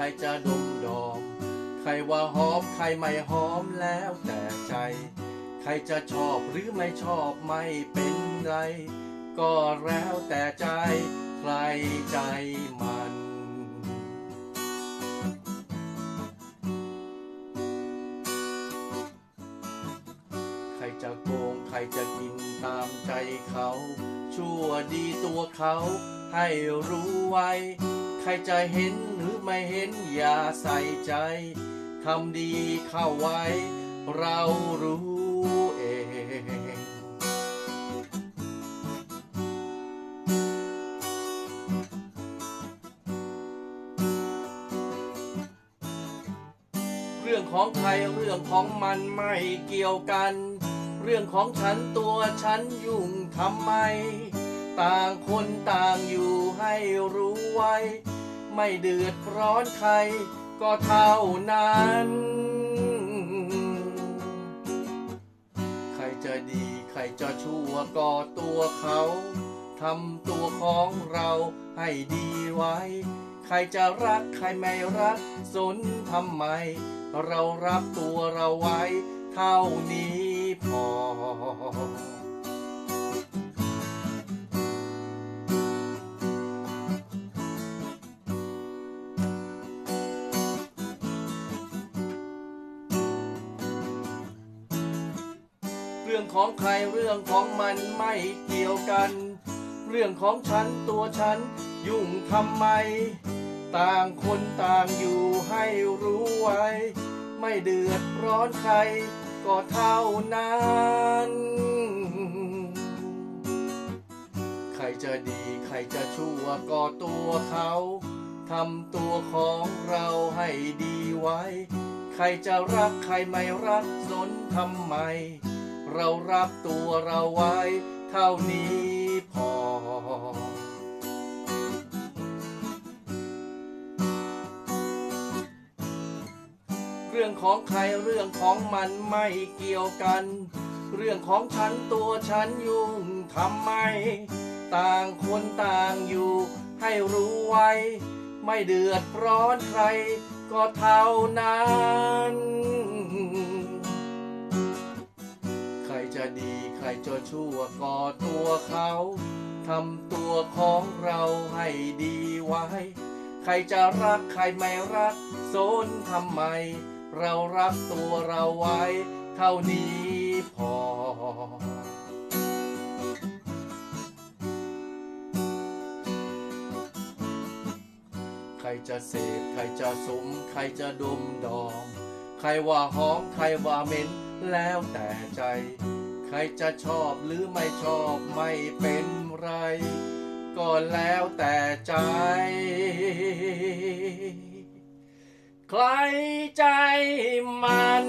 รจะดมดอม ใครว่าหอมใครไม่หอมแล้วแต่ใจ ใครจะชอบหรือไม่ชอบไม่เป็นไร ก็แล้วแต่ใจ ใครใจมันใครจะโกงใครจะกินตามใจเขา ชั่วดีตัวเขาให้รู้ไว้ ใครจะเห็นหรือไม่เห็นอย่าใส่ใจทำดีเข้าไว้ เรารู้เอง เรื่องของใครเรื่องของมันไม่เกี่ยวกัน เรื่องของฉันตัวฉันยุ่งทำไม ต่างคนต่างอยู่ให้รู้ไว้ ไม่เดือดร้อนใครก็เท่านั้น ใครจะดีใครจะชั่วก็ตัวเขาทำตัวของเราให้ดีไว้ ใครจะรักใครไม่รักสนทำไม เรารับตัวเราไว้ เท่านี้พอ รื่องของใครเรื่องของมันไม่เกี่ยวกัน เรื่องของฉันตัวฉันยุ่งทำไม ต่างคนต่างอยู่ให้รู้ไว้ ไม่เดือดร้อนใครก็เท่านั้น ใครจะดีใครจะชั่วก็ตัวเขาทำตัวของเราให้ดีไว้ ใครจะรักใครไม่รักสนทำไม เรารับตัวเราไว้ เท่านี้พอ เรื่องของใครเรื่องของมันไม่เกี่ยวกัน เรื่องของฉันตัวฉันยุ่งทำไม ต่างคนต่างอยู่ ให้รู้ไว้ ไม่เดือดร้อนใคร ก็เท่านั้น จะดีใครจะชั่วก็ตัวเขาทำตัวของเราให้ดีไว้ ใครจะรักใครไม่รักสนทำไม เรารับตัวเราไว้ เท่านี้พอ ใครจะเสพใครจะสมใครจะดมดอม ใครว่าหอมใครว่าเหม็นแล้วแต่ใจ ใครจะชอบหรือไม่ชอบไม่เป็นไร ก็แล้วแต่ใจ ใครใจมัน